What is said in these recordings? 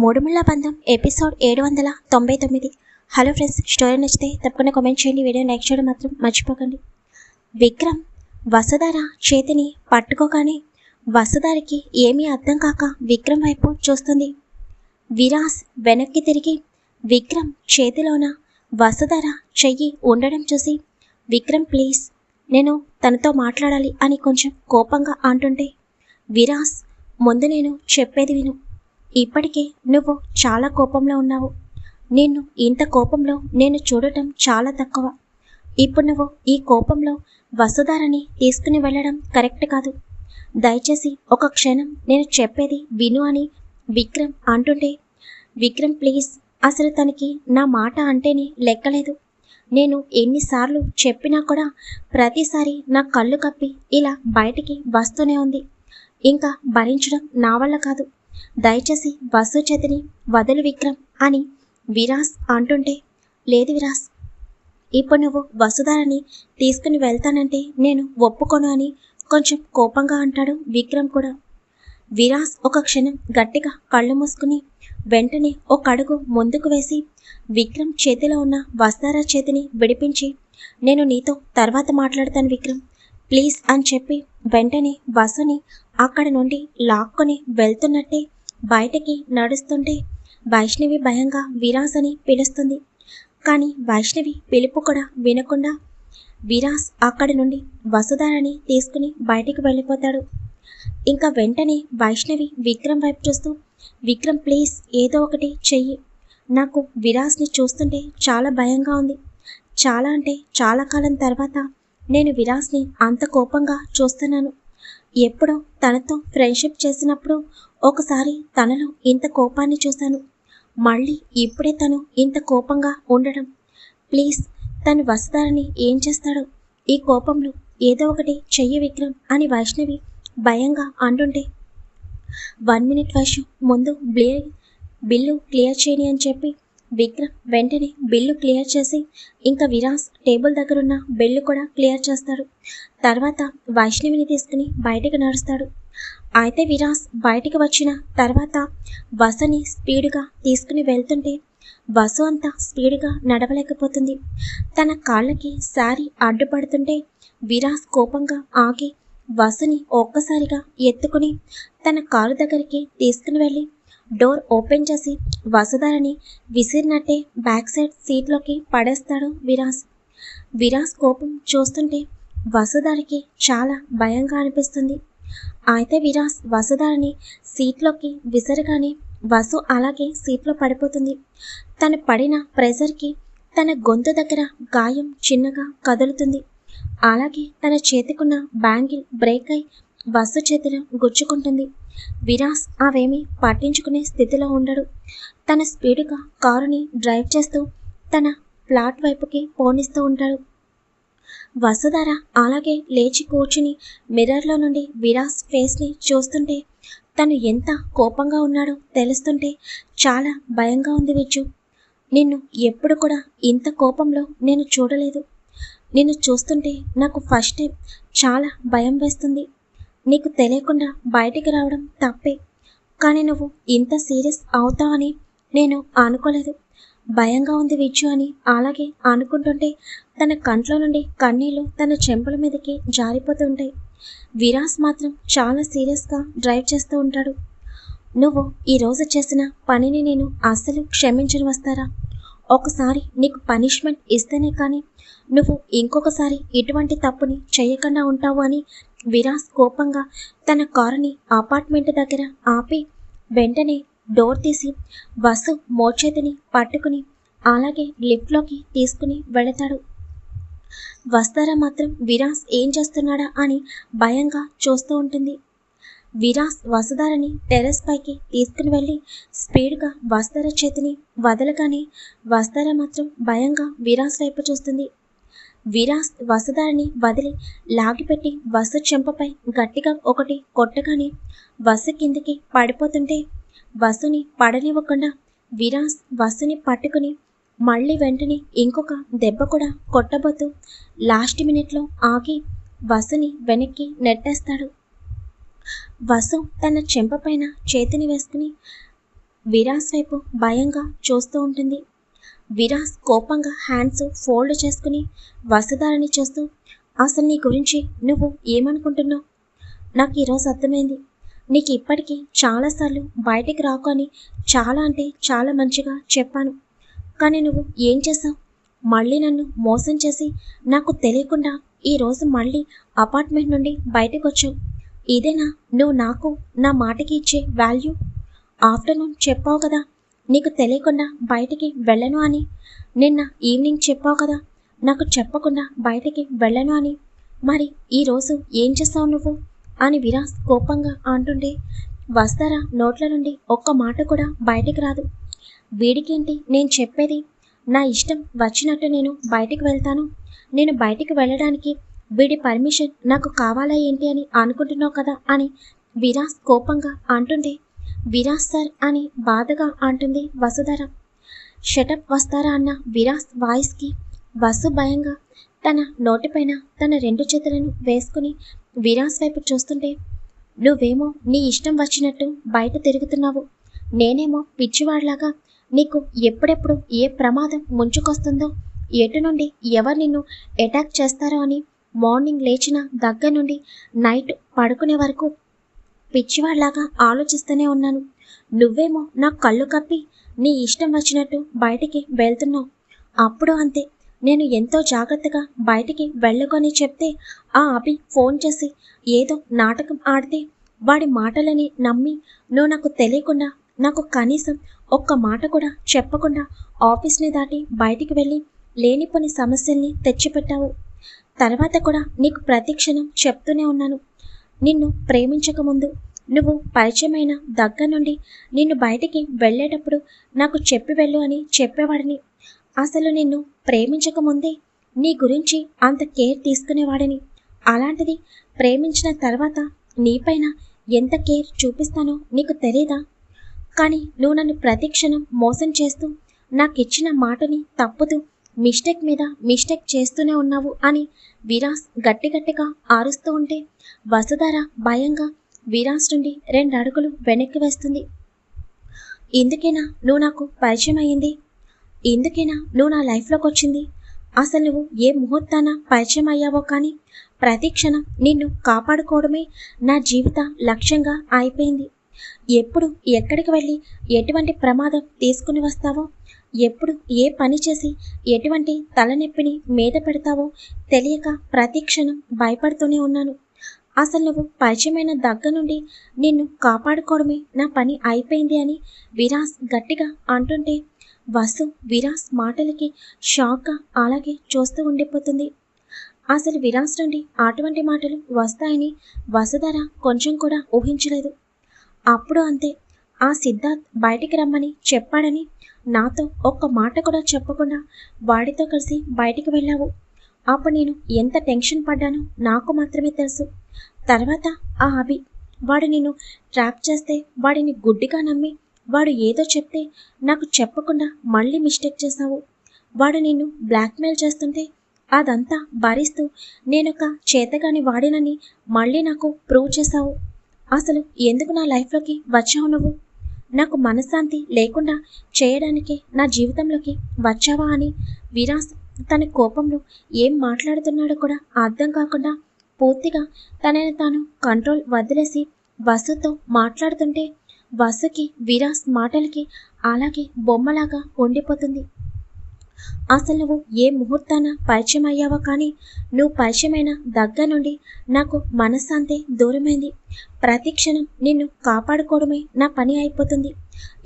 మూడుముళ్ళ బంధం ఎపిసోడ్ ఏడు వందల తొంభై తొమ్మిది. హలో ఫ్రెండ్స్ స్టోరీ నచ్చితే తప్పకుండా కామెంట్ చేయండి వీడియో లైక్ చేయడం మాత్రం మర్చిపోకండి. విక్రమ్ వసుధార చేతిని పట్టుకోగానే వసుధారికి ఏమీ అర్థం కాక విక్రమ్ వైపు చూస్తుంది. విరాస్ వెనక్కి తిరిగి విక్రమ్ చేతిలోన వసుధార చెయ్యి ఉండడం చూసి విక్రమ్ ప్లీజ్ నేను తనతో మాట్లాడాలి అని కొంచెం కోపంగా అంటుంటే విరాస్ ముందు నేను చెప్పేది విను. ఇప్పటికే నువ్వు చాలా కోపంలో ఉన్నావు. నిన్ను ఇంత కోపంలో నేను చూడటం చాలా తక్కువ. ఇప్పుడు నువ్వు ఈ కోపంలో వసుధారని తీసుకుని వెళ్ళడం కరెక్ట్ కాదు. దయచేసి ఒక క్షణం నేను చెప్పేది విను అని విక్రమ్ అంటుంటే విక్రమ్ ప్లీజ్. అసలు తనకి నా మాట అంటేనే లెక్కలేదు. నేను ఎన్నిసార్లు చెప్పినా కూడా ప్రతిసారి నా కళ్ళు కప్పి ఇలా బయటికి వస్తూనే ఉంది. ఇంకా భరించడం నా వల్ల కాదు. దయచేసి బస్సు చేతిని వదలు విక్రమ్ అని విరాస్ అంటుంటే లేదు విరాస్ ఇప్పుడు నువ్వు వసుధారని తీసుకుని వెళ్తానంటే నేను ఒప్పుకోను అని కొంచెం కోపంగా అంటాడు విక్రమ్ కూడా. విరాస్ ఒక క్షణం గట్టిగా కళ్ళు మూసుకుని వెంటనే ఒక అడుగు ముందుకు వేసి విక్రమ్ చేతిలో ఉన్న వస్తారా చేతిని విడిపించి నేను నీతో తర్వాత మాట్లాడతాను విక్రమ్ ప్లీజ్ అని చెప్పి వెంటనే బస్సుని అక్కడ నుండి లాక్కొని వెళ్తున్నట్టే బయటకి నడుస్తుంటే వైష్ణవి భయంగా విరాస్ అని పిలుస్తుంది. కానీ వైష్ణవి పిలుపు కూడా వినకుండా విరాస్ అక్కడి నుండి వసుధారని తీసుకుని బయటికి వెళ్ళిపోతాడు. ఇంకా వెంటనే వైష్ణవి విక్రమ్ వైపు చూస్తూ విక్రమ్ ప్లీజ్ ఏదో ఒకటి చెయ్యి. నాకు విరాస్ని చూస్తుంటే చాలా భయంగా ఉంది. చాలా అంటే చాలా కాలం తర్వాత నేను విరాస్ని అంత కోపంగా చూస్తున్నాను. ఎప్పుడో తనతో ఫ్రెండ్షిప్ చేసినప్పుడు ఒకసారి తనలో ఇంత కోపాన్ని చూశాను. మళ్ళీ ఇప్పుడే తను ఇంత కోపంగా ఉండడం. ప్లీజ్ తను వస్తారని ఏం చేస్తాడో? ఈ కోపంలో ఏదో ఒకటి చెయ్యి విక్రమ్ అని వైష్ణవి భయంగా అంటుంటే వన్ మినిట్ వైషు ముందు బ్లే బిల్లు క్లియర్ చేయని అని చెప్పి విక్రమ్ వెంటనే బిల్లు క్లియర్ చేసి ఇంకా విరాస్ టేబుల్ దగ్గర ఉన్న బిల్లు కూడా క్లియర్ చేస్తాడు. తర్వాత వైష్ణవిని తీసుకుని బయటకు నడుస్తాడు. అయితే విరాస్ బయటికి వచ్చిన తర్వాత వసని స్పీడ్గా తీసుకుని వెళ్తుంటే వసు అంతా స్పీడ్గా నడవలేకపోతుంది. తన కాళ్ళకి శారీ అడ్డుపడుతుంటే విరాస్ కోపంగా ఆగి వసుని ఒక్కసారిగా ఎత్తుకుని తన కారు దగ్గరికి తీసుకుని వెళ్ళి డోర్ ఓపెన్ చేసి వసుధారని విసిరినట్టే బ్యాక్ సైడ్ సీట్లోకి పడేస్తాడు విరాస్. విరాస్ కోపం చూస్తుంటే వసుధరికి చాలా భయంగా అనిపిస్తుంది. అయితే విరాస్ వసుధరని సీట్లోకి విసరగానే వసు అలాగే సీట్లో పడిపోతుంది. తను పడిన ప్రెషర్కి తన గొంతు దగ్గర గాయం చిన్నగా కదులుతుంది. అలాగే తన చేతికున్న బ్యాంగిల్ బ్రేక్ అయి బస్సు చేతిలో గుచ్చుకుంటుంది. విరాస్ అవేమీ పట్టించుకునే స్థితిలో ఉండడు. తన స్పీడ్గా కారుని డ్రైవ్ చేస్తూ తన ఫ్లాట్ వైపుకి పోనిస్తూ ఉంటాడు. వసుధార అలాగే లేచి కూర్చుని మిర్రర్లో నుండి విరాస్ ఫేస్ని చూస్తుంటే తను ఎంత కోపంగా ఉన్నాడో తెలుస్తుంటే చాలా భయంగా ఉంది విచ్చు నిన్ను ఎప్పుడు కూడా ఇంత కోపంలో నేను చూడలేదు. నిన్ను చూస్తుంటే నాకు ఫస్ట్ టైం చాలా భయం వేస్తుంది. నీకు తెలియకుండా బయటికి రావడం తప్పే. కానీ నువ్వు ఇంత సీరియస్ అవుతావని నేను అనుకోలేదు. భయంగా ఉంది విజ్జు అని అలాగే అనుకుంటుంటే తన కంట్లో నుండి కన్నీళ్ళు తన చెంపల మీదకి జారిపోతుంటాయి. విరాస్ మాత్రం చాలా సీరియస్గా డ్రైవ్ చేస్తూ ఉంటాడు. నువ్వు ఈరోజు చేసిన పనిని నేను అస్సలు క్షమించని వస్తారా? ఒకసారి నీకు పనిష్మెంట్ ఇస్తేనే కానీ నువ్వు ఇంకొకసారి ఇటువంటి తప్పుని చేయకుండా ఉంటావు అని విరాస్ కోపంగా తన కారుని అపార్ట్మెంట్ దగ్గర ఆపి వెంటనే డోర్ తీసి బస్సు మోచేతిని పట్టుకుని అలాగే లిఫ్ట్లోకి తీసుకుని వెళతాడు. వస్తారా మాత్రం విరాస్ ఏం చేస్తున్నాడా అని భయంగా చూస్తూ ఉంటుంది. విరాస్ వసుధారని టెర్రస్ పైకి తీసుకుని వెళ్ళి స్పీడ్గా వస్తార చేతిని వదలగానే వస్తార మాత్రం భయంగా విరాస్ వైపు చూస్తుంది. విరాస్ వసుధారని వదిలి లాగిపెట్టి వసు చెంపపై గట్టిగా ఒకటి కొట్టగానే వసు కిందికి పడిపోతుంటే వసుని పడనివ్వకుండా విరాస్ వసుని పట్టుకుని మళ్ళీ వెంటనే ఇంకొక దెబ్బ కూడా కొట్టబోతూ లాస్ట్ మినిట్లో ఆగి వసుని వెనక్కి నెట్టేస్తాడు. వసు తన చెంపపైన చేతిని వేసుకుని విరాస్ వైపు భయంగా చూస్తూ ఉంటుంది. విరాస్ కోపంగా హ్యాండ్స్ ఫోల్డ్ చేసుకుని వసుధారని చూస్తూ అసలు నీ గురించి నువ్వు ఏమనుకుంటున్నావు? నాకు ఈరోజు అర్థమైంది. నీకు ఇప్పటికీ చాలాసార్లు బయటికి రాకు అని చాలా అంటే చాలా మంచిగా చెప్పాను. కానీ నువ్వు ఏం చేసావు మళ్ళీ నన్ను మోసం చేసి నాకు తెలియకుండా ఈరోజు మళ్ళీ అపార్ట్మెంట్ నుండి బయటకు వచ్చావు. ఇదేనా? నువ్వు నాకు నా మాటకి ఇచ్చే వాల్యూ ఆఫ్టర్నూన్ చెప్పావు కదా. నీకు తెలియకుండా బయటికి వెళ్ళను అని. నిన్న ఈవినింగ్ చెప్పావు కదా. నాకు చెప్పకుండా బయటికి వెళ్ళను అని. మరి ఈరోజు ఏం చేస్తావు నువ్వు? అని విరాస్ కోపంగా అంటుండే వస్తారా? నోట్ల నుండి ఒక్క మాట కూడా బయటికి రాదు. వీడికేంటి? నేను చెప్పేది నా ఇష్టం వచ్చినట్టు నేను బయటికి వెళ్తాను. నేను బయటికి వెళ్ళడానికి వీడి పర్మిషన్ నాకు కావాలా ఏంటి అని అనుకుంటున్నావు కదా అని విరాస్ కోపంగా అంటుండే విరాస్ సార్ అని బాధగా అంటుంది వసుధర. షటప్ వస్తారా అన్న విరాస్ వాయిస్కి వసు భయంగా తన నోటిపైన తన రెండు చేతులను వేసుకుని విరాస్ వైపు చూస్తుంటే నువ్వేమో నీ ఇష్టం వచ్చినట్టు బయట తిరుగుతున్నావు. నేనేమో పిచ్చివాడిలాగా నీకు ఎప్పుడెప్పుడు ఏ ప్రమాదం ముంచుకొస్తుందో ఎటు నుండి ఎవరు నిన్ను అటాక్ చేస్తారో అని మార్నింగ్ లేచిన దగ్గర నుండి నైట్ పడుకునే వరకు పిచ్చివాడిలాగా ఆలోచిస్తూనే ఉన్నాను. నువ్వేమో నా కళ్ళు కప్పి నీ ఇష్టం వచ్చినట్టు బయటికి వెళ్తున్నావు. అప్పుడు అంతే. నేను ఎంతో జాగ్రత్తగా బయటికి వెళ్ళకొని చెప్తే ఆ అభి ఫోన్ చేసి ఏదో నాటకం ఆడితే వాడి మాటలని నమ్మి నువ్వు నాకు తెలియకుండా నాకు కనీసం ఒక్క మాట కూడా చెప్పకుండా ఆఫీస్ని దాటి బయటికి వెళ్ళి లేనిపోని సమస్యల్ని తెచ్చిపెట్టావు. తర్వాత కూడా నీకు ప్రతిక్షణం చెప్తూనే ఉన్నాను. నిన్ను ప్రేమించకముందు నువ్వు పరిచయమైన దగ్గర నుండి నిన్ను బయటికి వెళ్ళేటప్పుడు నాకు చెప్పి వెళ్ళు అని చెప్పేవాడిని. అసలు నిన్ను ప్రేమించకముందే నీ గురించి అంత కేర్ తీసుకునేవాడిని. అలాంటిది ప్రేమించిన తర్వాత నీపైన ఎంత కేర్ చూపిస్తానో నీకు తెలీదా? కానీ నువ్వు నన్ను ప్రతిక్షణం మోసం చేస్తూ నాకు ఇచ్చిన మాటని తప్పుతూ మిస్టేక్ మీద మిస్టేక్ చేస్తూనే ఉన్నావు అని విరాస్ గట్టి గట్టిగా ఆరుస్తూ ఉంటే వసుధార భయంగా విరాస్ నుండి రెండు అడుగులు వెనక్కి వేస్తుంది. ఇందుకేనా నువ్వు నాకు పరిచయం అయ్యింది? ఇందుకేనా నువ్వు నా లైఫ్లోకి వచ్చింది? అసలు నువ్వు ఏ ముహూర్తాన పరిచయం అయ్యావో కానీ ప్రతి క్షణం నిన్ను కాపాడుకోవడమే నా జీవిత లక్ష్యంగా అయిపోయింది. ఎప్పుడు ఎక్కడికి వెళ్ళి ఎటువంటి ప్రమాదం తీసుకుని వస్తావో? ఎప్పుడు ఏ పని చేసి ఎటువంటి తలనొప్పిని మీద పెడతావో తెలియక ప్రతి క్షణం భయపడుతూనే ఉన్నాను. అసలు నువ్వు పరిచయమైన దగ్గర నుండి నిన్ను కాపాడుకోవడమే నా పని అయిపోయింది అని విరాస్ గట్టిగా అంటుంటే వసు విరాస్ మాటలకి షాక్గా అలాగే చూస్తూ ఉండిపోతుంది. అసలు విరాస్ నుండి అటువంటి మాటలు వస్తాయని వసుధర కొంచెం కూడా ఊహించలేదు. అప్పుడు అంతే. ఆ సిద్ధార్థ్ బయటికి రమ్మని చెప్పాడని నాతో ఒక్క మాట కూడా చెప్పకుండా వాడితో కలిసి బయటికి వెళ్ళావు. అప్పుడు నేను ఎంత టెన్షన్ పడ్డానో నాకు మాత్రమే తెలుసు. తర్వాత ఆ అభి వాడు నేను ట్రాప్ చేస్తే వాడిని గుడ్డిగా నమ్మి వాడు ఏదో చెప్తే నాకు చెప్పకుండా మళ్ళీ మిస్టేక్ చేశావు. వాడు నిన్ను బ్లాక్మెయిల్ చేస్తుంటే అదంతా భరిస్తూ నేనొక చేతగాని వాడినని మళ్ళీ నాకు ప్రూవ్ చేశావు. అసలు ఎందుకు నా లైఫ్లోకి వచ్చావు నువ్వు? నాకు మనశ్శాంతి లేకుండా చేయడానికి నా జీవితంలోకి వచ్చావా అని విరాస్ తన కోపంలో ఏం మాట్లాడుతున్నాడో కూడా అర్థం కాకుండా పూర్తిగా తనని తాను కంట్రోల్ వదిలేసి వసుతో మాట్లాడుతుంటే వసుకి విరాస్ మాటలకి అలాగే బొమ్మలాగా ఉండిపోతుంది. అసలు నువ్వు ఏ ముహూర్తాన పరిచయం అయ్యావో కానీ నువ్వు పరిచయమైన దగ్గర నుండి నాకు మనశ్శాంతి దూరమైంది. ప్రతి క్షణం నిన్ను కాపాడుకోవడమే నా పని అయిపోతుంది.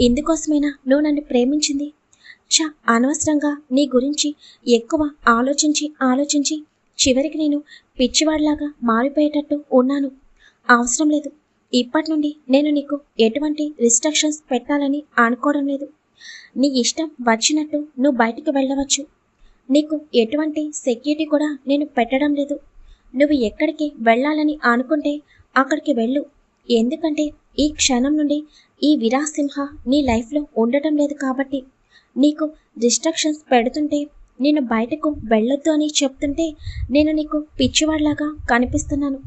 ఇందుకోసమైనా నువ్వు నన్ను ప్రేమించింది. చ అనవసరంగా నీ గురించి ఎక్కువ ఆలోచించి ఆలోచించి చివరికి నేను పిచ్చివాడిలాగా మారిపోయేటట్టు ఉన్నాను. అవసరం లేదు. ఇప్పటి నుండి నేను నీకు ఎటువంటి రిస్ట్రిక్షన్స్ పెట్టాలని అనుకోవడం లేదు. నీ ఇష్టం వచ్చినట్టు నువ్వు బయటికి వెళ్ళవచ్చు. నీకు ఎటువంటి సెక్యూరిటీ కూడా నేను పెట్టడం లేదు. నువ్వు ఎక్కడికి వెళ్ళాలని అనుకుంటే అక్కడికి వెళ్ళు. ఎందుకంటే ఈ క్షణం నుండి ఈ విరాసింహ నీ లైఫ్లో ఉండటం లేదు కాబట్టి. నీకు డిస్ట్రక్షన్స్ పెడుతుంటే నేను బయటకు వెళ్ళొద్దు అని చెప్తుంటే నేను నీకు పిచ్చివాడిలాగా కనిపిస్తున్నాను.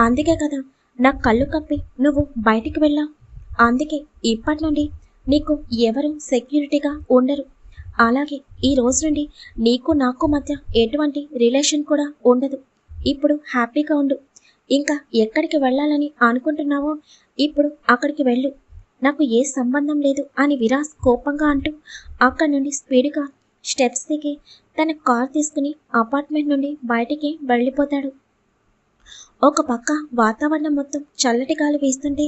అందుకే కదా నా కళ్ళు కప్పి నువ్వు బయటికి వెళ్ళావు. అందుకే ఇప్పటి నుండి నీకు ఎవరు సెక్యూరిటీగా ఉండరు. అలాగే ఈ రోజు నుండి నీకు నాకు మధ్య ఎటువంటి రిలేషన్ కూడా ఉండదు. ఇప్పుడు హ్యాపీగా ఉండు. ఇంకా ఎక్కడికి వెళ్ళాలని అనుకుంటున్నావో ఇప్పుడు అక్కడికి వెళ్ళు. నాకు ఏ సంబంధం లేదు అని విరాస్ కోపంగా అంటూ అక్కడి నుండి స్పీడ్గా స్టెప్స్ దిగి తన కార్ తీసుకుని అపార్ట్మెంట్ నుండి బయటికి వెళ్ళిపోతాడు. ఒక పక్క వాతావరణం మొత్తం చల్లటి గాలి వీస్తుంటే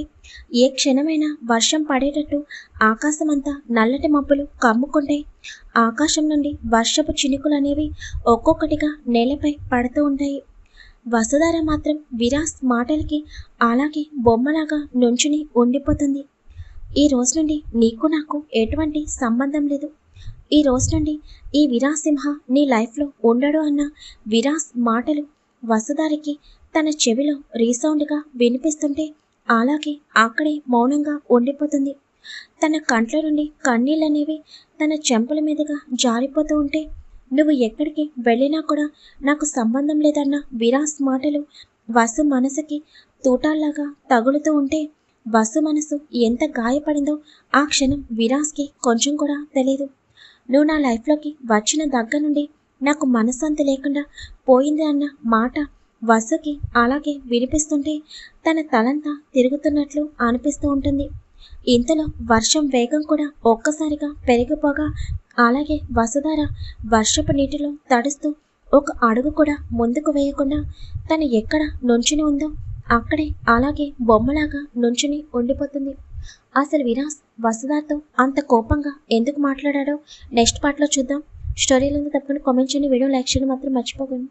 ఏ క్షణమైనా వర్షం పడేటట్టు ఆకాశమంతా నల్లటి మబ్బులు కమ్ముకుంటే ఆకాశం నుండి వర్షపు చినుకులు అనేవి ఒక్కొక్కటిగా నేలపై పడుతూ ఉంటాయి. వసుధార మాత్రం విరాస్ మాటలకి అలాగే బొమ్మలాగా నుంచుని ఉండిపోతుంది. ఈ రోజు నుండి నీకు నాకు ఎటువంటి సంబంధం లేదు. ఈ రోజు నుండి ఈ విరాసింహ నీ లైఫ్లో ఉండడు అన్న విరాస్ మాటలు వసుధారికి తన చెవిలో రీసౌండ్గా వినిపిస్తుంటే అలాగే అక్కడే మౌనంగా ఉండిపోతుంది. తన కంట్ల నుండి కన్నీళ్ళనేవి తన చెంపల మీదుగా జారిపోతూ ఉంటే నువ్వు ఎక్కడికి వెళ్ళినా కూడా నాకు సంబంధం లేదన్న విరాస్ మాటలు వసు మనసుకి తూటాల్లాగా తగులుతూ ఉంటే వసు మనసు ఎంత గాయపడిందో ఆ క్షణం విరాస్కి కొంచెం కూడా తెలియదు నువ్వు నా లైఫ్లోకి వచ్చిన దగ్గర నుండి నాకు మనశ్శాంతి లేకుండా పోయింది అన్న మాట వసుకి అలాగే వినిపిస్తుంటే తన తలంతా తిరుగుతున్నట్లు అనిపిస్తూ ఉంటుంది. ఇంతలో వర్షం వేగం కూడా ఒక్కసారిగా పెరిగిపోగా అలాగే వసుధార వర్షపు నీటిలో తడుస్తూ ఒక అడుగు కూడా ముందుకు వేయకుండా తను ఎక్కడ నుంచుని ఉందో అక్కడే అలాగే బొమ్మలాగా నుంచుని ఉండిపోతుంది. అసలు విరాస్ వసుధాతో అంత కోపంగా ఎందుకు మాట్లాడాడో నెక్స్ట్ పార్ట్లో చూద్దాం. స్టోరీలను తప్పకుండా కామెంట్ చేయండి. వీడియో లైక్ చేయడం. మాత్రం మర్చిపోకండి.